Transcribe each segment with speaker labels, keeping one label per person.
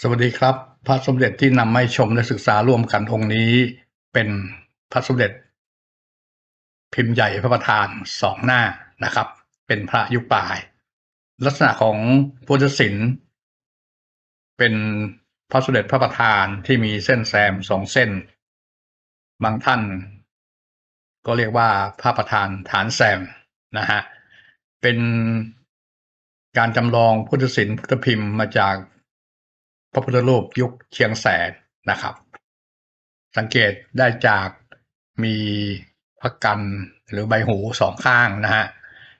Speaker 1: สวัสดีครับ พระสมเด็จที่นำให้ชมและศึกษาร่วมกันองค์นี้ เป็นพระสมเด็จ พิมพ์ใหญ่พระประธานสองหน้านะครับ เป็นพระยุคปลาย ลักษณะของพุทธศิลป์เป็นพระสมเด็จพระประธานที่มีเส้นแซมสองเส้น บางท่าน ก็เรียกว่าพระประธานฐานแซมนะฮะเป็นการจำลองพุทธศิลป์พุทธพิมพ์มาจาก พระพุทธรูปยุคเชียงแสนนะครับ สังเกตได้จากมีพระกันหรือใบหูสองข้างนะฮะ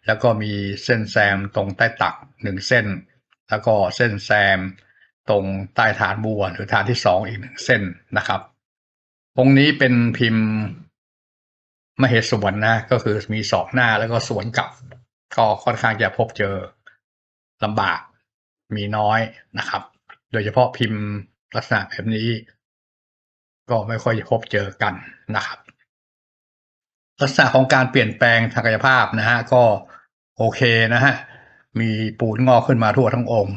Speaker 1: แล้วก็มีเส้นแซมตรงใต้ตักหนึ่งเส้น แล้วก็เส้นแซมตรงใต้ฐานบัวหรือฐานที่สองอีกหนึ่งเส้นนะครับ องค์นี้เป็นพิมพ์มเหสวนนะก็คือมีสองหน้าแล้วก็สวนกลับ ก็ค่อนข้างจะพบเจอลำบากมีน้อยนะครับ โดยเฉพาะพิมพ์ลักษณะแบบนี้ ก็ไม่ค่อยจะพบเจอกันนะครับ ลักษณะของการเปลี่ยนแปลงทางกายภาพนะฮะก็โอเคนะฮะมีปูนงอกขึ้นมาทั่วทั้งองค์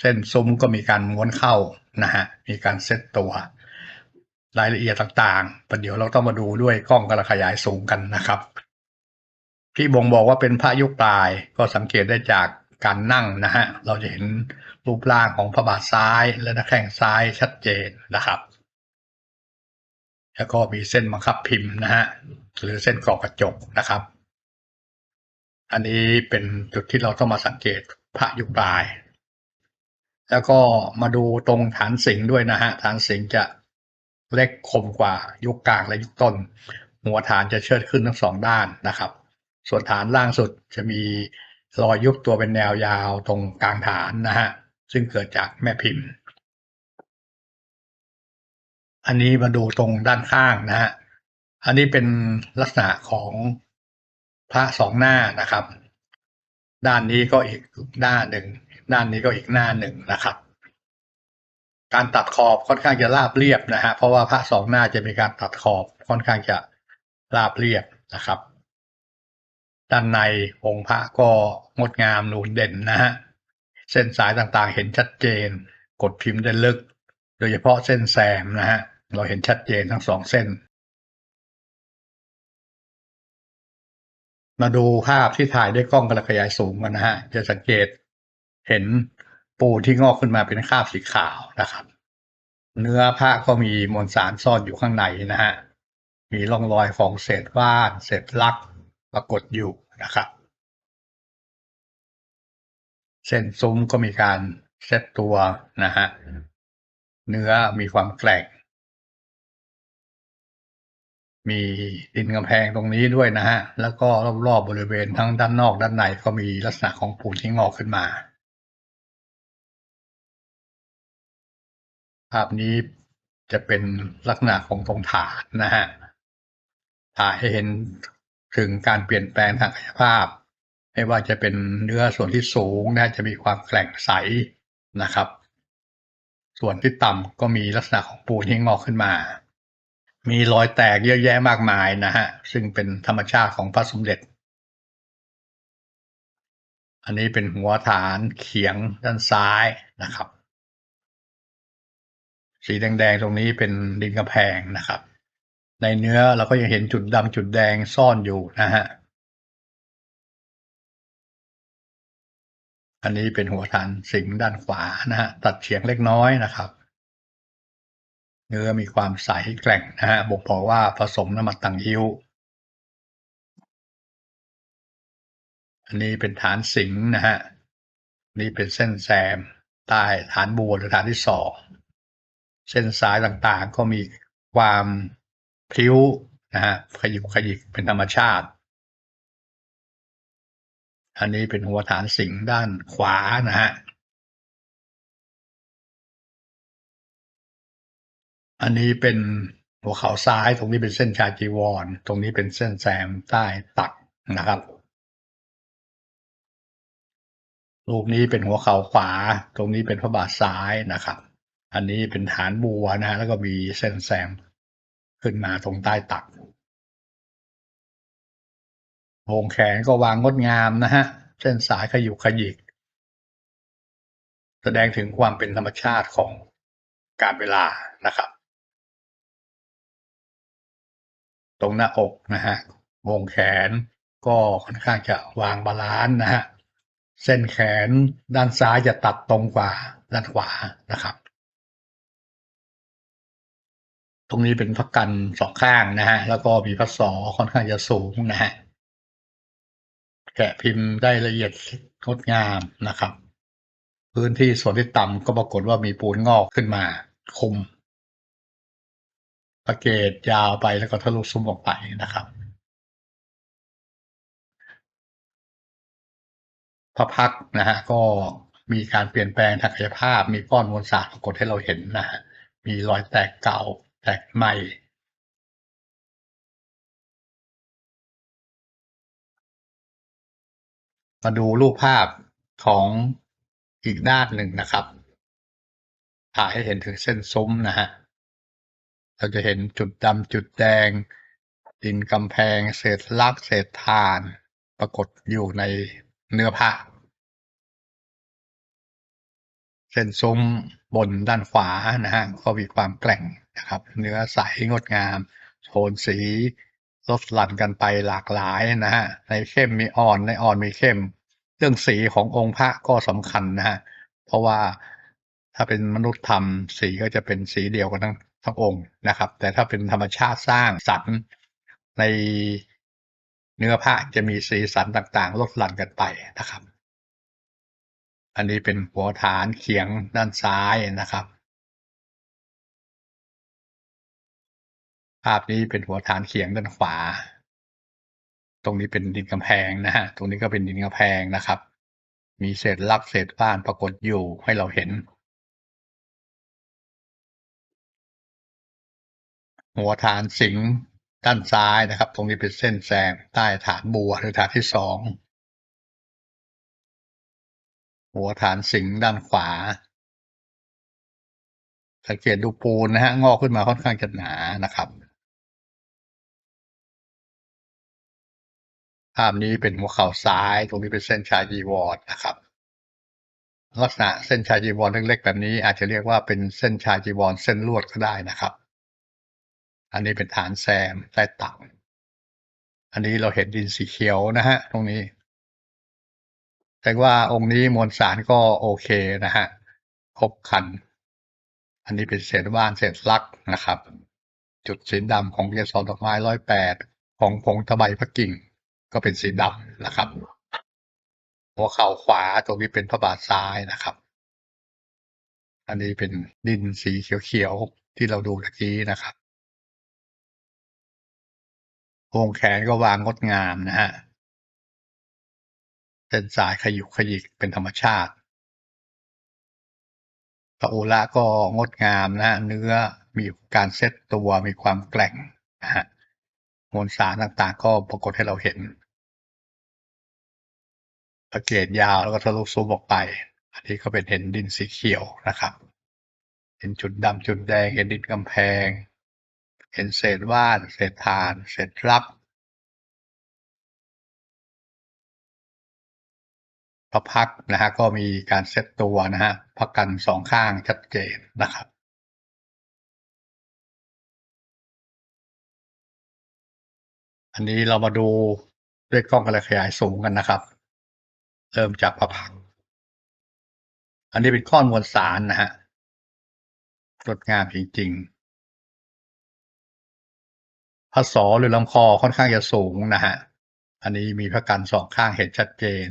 Speaker 1: เส้นซุ้มก็มีการม้วนเข้านะฮะมีการเซตตัว รายละเอียดต่างๆประเดี๋ยวเราต้องมาดูด้วยกล้องกระขยายสูงกันนะครับ ที่บ่งบอกว่าเป็นพระยุคปลายก็สังเกตได้จาก การนั่งนะฮะ เราจะเห็นรูปร่างของพระบาทซ้ายและหน้าแข้งซ้ายชัดเจนนะครับแล้วก็มีเส้นบังคับพิมพ์นะฮะหรือเส้นกรอบกระจกนะครับ อันนี้เป็นจุดที่เราต้องมาสังเกตพระยุคปลาย แล้วก็มาดูตรงฐานสิงห์ด้วยนะฮะฐานสิงห์จะเล็กคมกว่ายุคกลางและยุคต้น หัวฐานจะเชิดขึ้นทั้งสองด้านนะครับ ส่วนฐานล่างสุดจะมี รอยยุบตัวเป็นแนวยาวตรงกลางฐานนะฮะซึ่งเกิดจากแม่พิมพ์ อันนี้มาดูตรงด้านข้างนะฮะอันนี้เป็นลักษณะของพระสองหน้านะครับ ด้านนี้ก็อีกหน้าหนึ่งด้านนี้ก็อีกหน้าหนึ่งนะครับ การตัดขอบค่อนข้างจะราบเรียบนะฮะเพราะว่าพระสองหน้าจะมีการตัดขอบค่อนข้างจะราบเรียบนะครับ ด้านในองค์พระก็งดงามนูนเด่นนะฮะเส้นสายต่างๆ เห็นชัดเจน กดพิมพ์ได้ลึก โดยเฉพาะเส้นแซมนะฮะเราเห็นชัดเจนทั้งสองเส้น มาดูภาพที่ถ่ายด้วยกล้องกระขยายสูงกันนะฮะจะสังเกตเห็นปูที่งอกขึ้นมาเป็นคราบสีขาวนะครับ เนื้อผ้าก็มีมวลสารซ่อนอยู่ข้างในนะฮะมีร่องรอยของเศษว่านเศษลัก ปรากฏอยู่นะครับ เส้นซุ้มก็มีการเซตตัวนะฮะ เนื้อมีความแกร่ง มีดินกำแพงตรงนี้ด้วยนะฮะ แล้วก็รอบๆบริเวณทั้งด้านนอกด้านในก็มีลักษณะของปูนที่งอกขึ้นมา ภาพนี้จะเป็นลักษณะของตรงฐานนะฮะถ่ายให้เห็น ถึงการเปลี่ยนแปลงทางกายภาพ ไม่ว่าจะเป็นเนื้อส่วนที่สูงนะจะมีความแกร่งใสนะครับ ส่วนที่ต่ำก็มีลักษณะของปูนที่งอกขึ้นมา มีรอยแตกเยอะแยะมากมายนะฮะซึ่งเป็นธรรมชาติของพระสมเด็จ อันนี้เป็นหัวฐานเขียงด้านซ้ายนะครับ สีแดงๆตรงนี้เป็นดินกระแพงนะครับ ในเนื้อเราก็ยังเห็นจุดดำจุดแดงซ่อนอยู่นะฮะ อันนี้เป็นหัวฐานสิงด้านขวานะฮะ ตัดเฉียงเล็กน้อยนะครับ เนื้อมีความใสแกร่งนะฮะบ่งบอกว่าผสมน้ำมันตังหิ้วอันนี้เป็นฐานสิงนะฮะนี่เป็นเส้นแซมใต้ฐานบัวหรือฐานที่สองเส้นสายต่างๆก็มีความ พลิ้วนะฮะขยิบขยิกเป็นธรรมชาติ อันนี้เป็นหัวฐานสิงด้านขวานะฮะอันนี้เป็นหัวเข่าซ้ายตรงนี้เป็นเส้นชาจีวร ตรงนี้เป็นเส้นแซมใต้ตักนะครับรูปนี้เป็นหัวเข่าขวา ตรงนี้เป็นพระบาทซ้ายนะครับ อันนี้เป็นฐานบัวนะฮะแล้วก็มีเส้นแซม ขึ้นมาตรงใต้ตักวงแขนก็วางงดงามนะฮะ เส้นสายขยุกขยิก แสดงถึงความเป็นธรรมชาติของการเวลานะครับ ตรงหน้าอกนะฮะวงแขนก็ค่อนข้างจะวางบาลานซ์นะฮะ เส้นแขนด้านซ้ายจะตัดตรงกว่าด้านขวานะครับ ตรงนี้เป็นพักกันสองข้างนะฮะ แล้วก็มีพักศอค่อนข้างจะสูงนะฮะ แกะพิมพ์ได้ละเอียดงดงามนะครับ พื้นที่ส่วนที่ต่ำก็ปรากฏว่ามีปูนงอกขึ้นมาคุมประเกตยาวไปแล้วก็ทะลุซุ้มออกไปนะครับพระพักนะฮะก็มีการเปลี่ยนแปลงทางกายภาพ มีก้อนมวลสารปรากฏให้เราเห็นนะฮะมีรอยแตกเก่า แตกใหม่มาดูรูปภาพของอีกด้านหนึ่งนะครับ ถ่ายให้เห็นถึงเส้นซุ้มนะฮะ เราจะเห็นจุดดำจุดแดง ดินกำแพง เศษลักเศษทาน ปรากฏอยู่ในเนื้อผ้า เส้นซุ้มบนด้านขวานะฮะก็มีความแกร่ง นะครับ เนื้อใสงดงาม โทนสีลดหลั่นกันไปหลากหลายนะฮะในเข้มมีอ่อนในอ่อนมีเข้ม เรื่องสีขององค์พระก็สำคัญนะฮะเพราะว่าถ้าเป็นมนุษย์ทำสีก็จะเป็นสีเดียวกันทั้งทั้งองค์นะครับ แต่ถ้าเป็นธรรมชาติสร้างสรรค์ในเนื้อผ้าจะมีสีสันต่างๆ ลดหลั่นกันไปนะครับ อันนี้เป็นหัวฐานเขียงด้านซ้ายนะครับาพนี้เป็นหัวฐานเขียงด้านขวา ตรงนี้เป็นดินกำแพงนะฮะ ตรงนี้ก็เป็นดินกำแพงนะครับ มีเศษลักเศษบ้านปรากฏอยู่ให้เราเห็น หัวฐานสิงห์ด้านซ้ายนะครับ ตรงนี้เป็นเส้นแซงใต้ฐานบัวหรือฐานที่สอง หัวฐานสิงห์ด้านขวาสังเกตดูปูนนะฮะงอกขึ้นมาค่อนข้างจะหนานะครับ ภาพนี้เป็นหัวเข่าซ้าย ตรงนี้เป็นเส้นชายจีวรนะครับ ลักษณะเส้นชายจีวรเล็กๆแบบนี้ อาจจะเรียกว่าเป็นเส้นชายจีวรเส้นลวดก็ได้นะครับ อันนี้เป็นฐานแซมใต้ตักอันนี้เราเห็นดินสีเขียวนะฮะตรงนี้ แต่ว่าองค์นี้มวลสารก็โอเคนะฮะครบคัน อันนี้เป็นเศษว่านเศษลักนะครับ จุดสีดำของเกสรดอกไม้ร้อยแปดของผงตะไบพระกิ่ง ก็เป็นสีดำนะครับ หัวเข่าขวาตรงนี้เป็นพระบาทซ้ายนะครับ อันนี้เป็นดินสีเขียวๆที่เราดูตะกี้นะครับวงแขนก็วางงดงามนะฮะเส้นสายขยุกขยิกเป็นธรรมชาติพระโอระก็งดงามนะฮะเนื้อมีการเซตตัวมีความแกร่งนะฮะ มวลสารต่างๆ ก็ปรากฏให้เราเห็นพระเกศยาวแล้วก็ทะลุซูมออกไป อันนี้ก็เป็นเห็นดินสีเขียวนะครับ เห็นจุดดำจุดแดง เห็นดินกำแพง เห็นเศษว่าน เศษทาน เศษรับพระพักนะฮะก็มีการเซตตัวนะฮะพักกันสองข้างชัดเจนนะครับ อันนี้เรามาดูด้วยกล้องกระขยายสูงกันนะครับ เริ่มจากพระพัก อันนี้เป็นก้อมวลสารนะฮะงดงามจริงๆพระศอหรือลำคอค่อนข้างจะสูงนะฮะ อันนี้มีพระกันสองข้างเห็นชัดเจน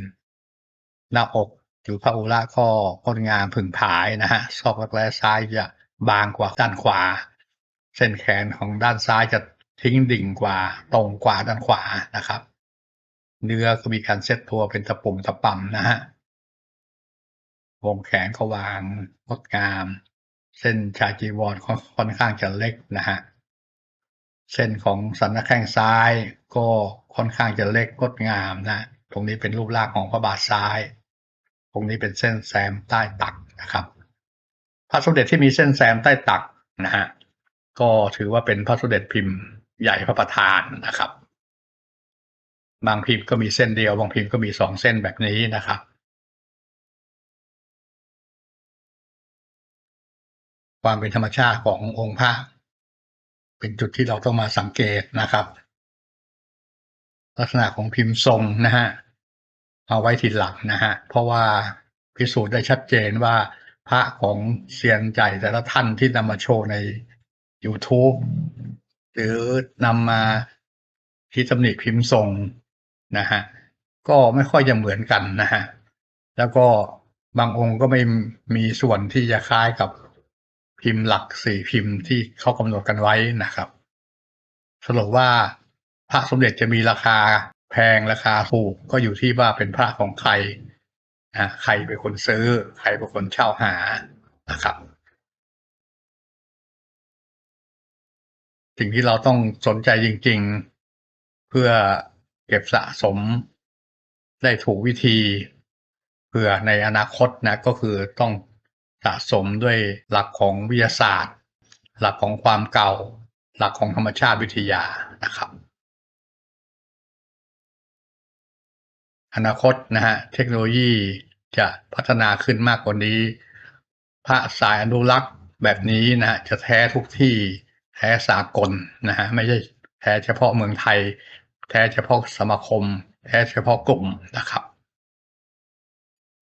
Speaker 1: หน้าอกหรือพระอุระก็งดงามผึ่งผายนะฮะ ซอกรักแร้ซ้ายจะบางกว่าด้านขวา เส้นแขนของด้านซ้ายจะ ทิ้งดิ่งกว่าตรงกว่าด้านขวานะครับ เนื้อก็มีการเซตตัวเป็นตะปุ่มตะป่ำนะฮะวงแขนก็วางงดงาม เส้นชาจีวรค่อนข้างจะเล็กนะฮะเส้นของสันนักแข้งซ้ายก็ค่อนข้างจะเล็กงดงามนะ ตรงนี้เป็นรูปร่างของพระบาทซ้าย ตรงนี้เป็นเส้นแซมใต้ตักนะครับ พระสมเด็จที่มีเส้นแซมใต้ตักนะฮะก็ถือว่าเป็นพระสมเด็จพิมพ์ ใหญ่พระประธานนะครับ บางพิมพ์ก็มีเส้นเดียว บางพิมพ์ก็มีสองเส้นแบบนี้นะครับ ความเป็นธรรมชาติขององค์พระเป็นจุดที่เราต้องมาสังเกตนะครับ ลักษณะของพิมพ์ทรงนะฮะเอาไว้ทีหลังนะฮะเพราะว่าพิสูจน์ได้ชัดเจนว่าพระของเซียนใจแต่ละท่านที่นำมาโชว์ใน YouTube หรือนำมาที่ตำหนิพิมพ์ทรงนะฮะก็ไม่ค่อยจะเหมือนกันนะฮะแล้วก็บางองค์ก็ไม่มีส่วนที่จะคล้ายกับพิมพ์หลักสี่พิมพ์ที่เขากำหนดกันไว้นะครับสรุปว่าพระสมเด็จจะมีราคาแพงราคาถูกก็อยู่ที่ว่าเป็นพระของใครนะใครเป็นคนซื้อ ใครเป็นคนเช่าหานะครับ สิ่งที่เราต้องสนใจจริง ๆ เพื่อเก็บสะสมได้ถูกวิธีเพื่อในอนาคตนะก็คือต้องสะสมด้วยหลักของวิทยาศาสตร์ หลักของความเก่า หลักของธรรมชาติวิทยานะครับ อนาคตนะฮะเทคโนโลยีจะพัฒนาขึ้นมากกว่านี้ พระสายอนุรักษ์แบบนี้นะฮะจะแท้ทุกที่ แท้สากลนะฮะไม่ใช่แท้เฉพาะเมืองไทย แท้เฉพาะสมาคม แท้เฉพาะกลุ่มนะครับ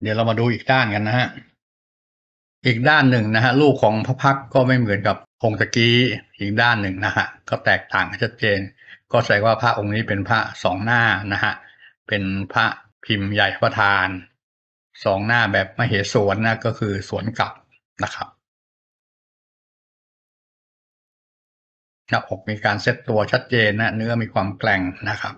Speaker 1: เดี๋ยวเรามาดูอีกด้านกันนะฮะอีกด้านหนึ่งนะฮะลูกของพระพักก็ไม่เหมือนกับองค์ตะกี้อีกด้านหนึ่งนะฮะก็แตกต่างกันชัดเจน ก็แสดงว่าพระองค์นี้เป็นพระสองหน้านะฮะเป็นพระพิมพ์ใหญ่พระทานสองหน้าแบบมเหสวนนะก็คือสวนกลับนะครับ หน้าอกมีการเซตตัวชัดเจนนะเนื้อมีความแกร่งนะครับ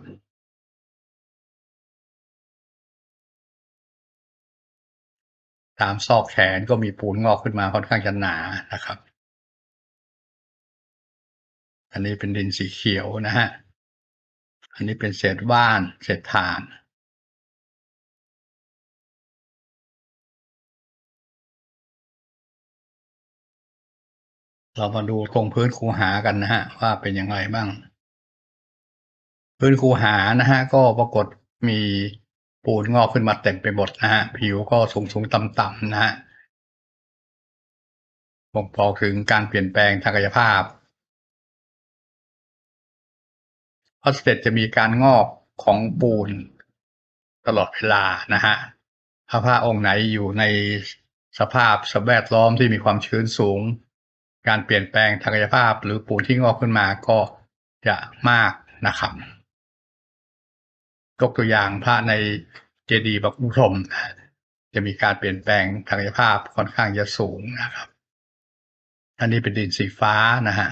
Speaker 1: ตามซอกแขนก็มีปูนงอกขึ้นมาค่อนข้างจะหนานะครับ อันนี้เป็นดินสีเขียวนะฮะ อันนี้เป็นเศษว่าน เศษถ่าน เรามาดูตรงพื้นคูหากันนะฮะ ว่าเป็นยังไงบ้าง พื้นคูหานะฮะ ก็ปรากฏมีปูนงอกขึ้นมาเต็มไปหมดนะฮะ ผิวก็สูงสูงต่ำต่ำนะฮะบ่งบอกถึงการเปลี่ยนแปลงทางกายภาพพอสเตจจะมีการงอกของปูนตลอดเวลานะฮะถ้าผ้าองค์ไหนอยู่ในสภาพสแวดล้อมที่มีความชื้นสูง การเปลี่ยนแปลงทางกายภาพ หรือปูนที่งอกขึ้นมาก็จะมากนะครับยกตัวอย่างพระในเจดีย์บักอุทมจะมีการเปลี่ยนแปลงทางกายภาพค่อนข้างจะสูงนะครับ อันนี้เป็นดินสีฟ้านะฮะ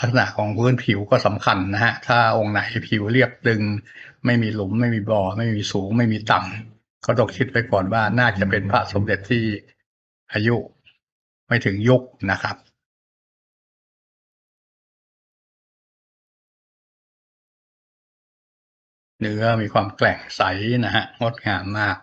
Speaker 1: ลักษณะของพื้นผิวก็สำคัญนะฮะ ถ้าองค์ไหนผิวเรียบตึง ไม่มีหลุมไม่มีบ่อ ไม่มีสูง ไม่มีต่ำ ก็ต้องคิดไว้ก่อนว่าน่าจะเป็นพระสมเด็จที่อายุไม่ถึงยุคนะครับเนื้อมีความแกร่งใสนะฮะงดงามมาก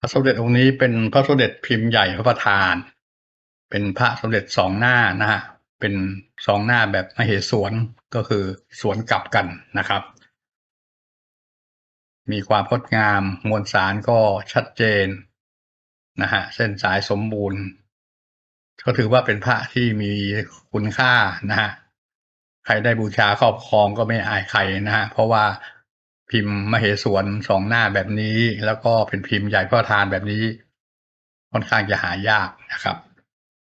Speaker 1: พระสมเด็จองค์นี้เป็นพระสมเด็จพิมพ์ใหญ่พระประธาน เป็นพระสมเด็จสองหน้านะฮะ เป็นสองหน้าแบบมเหสวนก็คือสวนกลับกันนะครับ มีความงดงามมวลสารก็ชัดเจนนะฮะเส้นสายสมบูรณ์ ก็ถือว่าเป็นพระที่มีคุณค่านะฮะใครได้บูชาครอบครองก็ไม่อายใครนะฮะเพราะว่าพิมพ์มเหสวนสองหน้าแบบนี้ แล้วก็เป็นพิมพ์ใหญ่พระประธานแบบนี้ ค่อนข้างจะหายากนะครับ